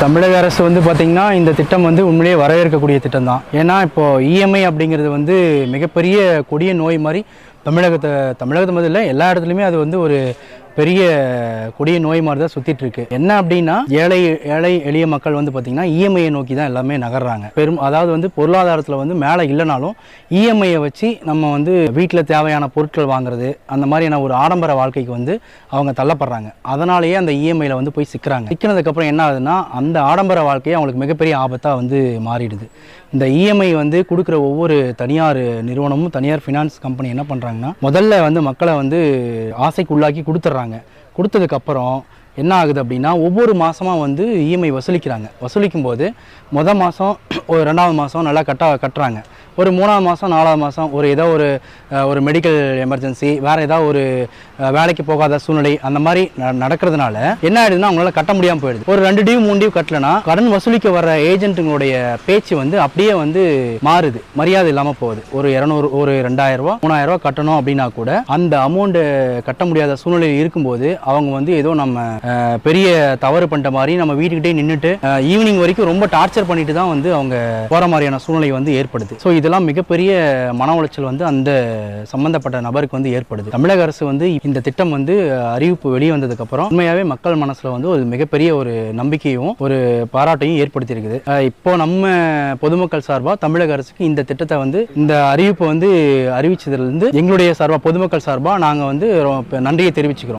தமிழக அரசு வந்து பார்த்திங்கன்னா இந்த திட்டம் வந்து உண்மையிலேயே வரவேற்கக்கூடிய திட்டம் தான் ஏன்னா இப்போது இஎம்ஐ அப்படிங்கிறது வந்து மிகப்பெரிய கொடிய நோய் மாதிரி தமிழகத்தை தமிழகத்தை முதல்ல இல்லை எல்லா இடத்துலையுமே அது வந்து ஒரு பெரிய கொடிய நோய் மாதிரி தான் சுற்றிட்டு இருக்கு. என்ன அப்படின்னா ஏழை ஏழை எளிய மக்கள் வந்து பார்த்திங்கன்னா இஎம்ஐயை நோக்கி தான் எல்லாமே நகர்றாங்க. பெரும் அதாவது வந்து பொருளாதாரத்தில் வந்து மேலே இல்லைனாலும் இஎம்ஐயை வச்சு நம்ம வந்து வீட்டில் தேவையான பொருட்கள் வாங்குறது அந்த மாதிரியான ஒரு ஆடம்பர வாழ்க்கைக்கு வந்து அவங்க தள்ளப்படுறாங்க. அதனாலேயே அந்த இஎம்ஐயில் வந்து போய் சிக்கிறாங்க. சிக்கினதுக்கப்புறம் என்ன ஆகுதுன்னா அந்த ஆடம்பர வாழ்க்கையை அவங்களுக்கு மிகப்பெரிய ஆபத்தாக வந்து மாறிடுது. இந்த இஎம்ஐ வந்து கொடுக்குற ஒவ்வொரு தனியார் நிறுவனமும் தனியார் ஃபினான்ஸ் கம்பெனி என்ன பண்ணுறாங்கன்னா முதல்ல வந்து மக்களை வந்து ஆசைக்கு உள்ளாக்கி கொடுக்குறாங்க. கொடுத்ததுக்கப்புறம் என்ன ஆகுது அப்படின்னா ஒவ்வொரு மாதமாக வந்து இஎம்ஐ வசூலிக்கிறாங்க. வசூலிக்கும் போது மொதல் மாதம் ஒரு ரெண்டாவது மாதம் நல்லா கட்ட கட்டுறாங்க. ஒரு மூணாவது மாதம் நாலாவது மாதம் ஒரு ஏதோ ஒரு ஒரு மெடிக்கல் எமர்ஜென்சி வேறு ஏதாவது ஒரு வேலைக்கு போகாத சூழ்நிலை அந்த மாதிரி ந- நடக்கிறதுனால என்ன ஆயிடுதுன்னா அவங்களால கட்ட முடியாமல் போயிடுது. ஒரு ரெண்டு டியூ மூணு டியூ கட்டலனா கடன் வசூலிக்க வர ஏஜென்ட்டுங்களுடைய பேச்சு வந்து அப்படியே வந்து மாறுது. மரியாதை இல்லாமல் போகுது. ஒரு இரநூறு ஒரு ரெண்டாயிரம் ரூபா மூணாயிரம் ரூபா கட்டணும் அப்படின்னா கூட அந்த அமௌண்ட்டு கட்ட முடியாத சூழ்நிலையில் இருக்கும்போது அவங்க வந்து ஏதோ நம்ம பெரிய தவறு பண்ணிட்ட மாதிரி நம்ம வீட்டுக்கிட்டே நின்றுட்டு ஈவினிங் வரைக்கும் ரொம்ப டார்ச்சர் பண்ணிட்டு தான் வந்து அவங்க போகிற மாதிரியான சூழ்நிலை வந்து ஏற்படுது. ஸோ இது இதெல்லாம் மிகப்பெரிய மன உளைச்சல் வந்து அந்த சம்பந்தப்பட்ட நபருக்கு வந்து ஏற்படுது. தமிழக அரசு வந்து இந்த திட்டம் வந்து அறிவிப்பு வெளியே வந்ததுக்கப்புறம் உண்மையாகவே மக்கள் மனசில் வந்து ஒரு மிகப்பெரிய ஒரு நம்பிக்கையும் ஒரு பாராட்டையும் ஏற்படுத்தியிருக்குது. அஹ், இப்போ நம்ம பொதுமக்கள் சார்பாக தமிழக அரசுக்கு இந்த திட்டத்தை வந்து இந்த அறிவிப்பை வந்து அறிவிச்சதுலேருந்து எங்களுடைய சார்பாக பொதுமக்கள் சார்பாக நாங்கள் வந்து நன்றியை தெரிவிச்சுக்கிறோம்.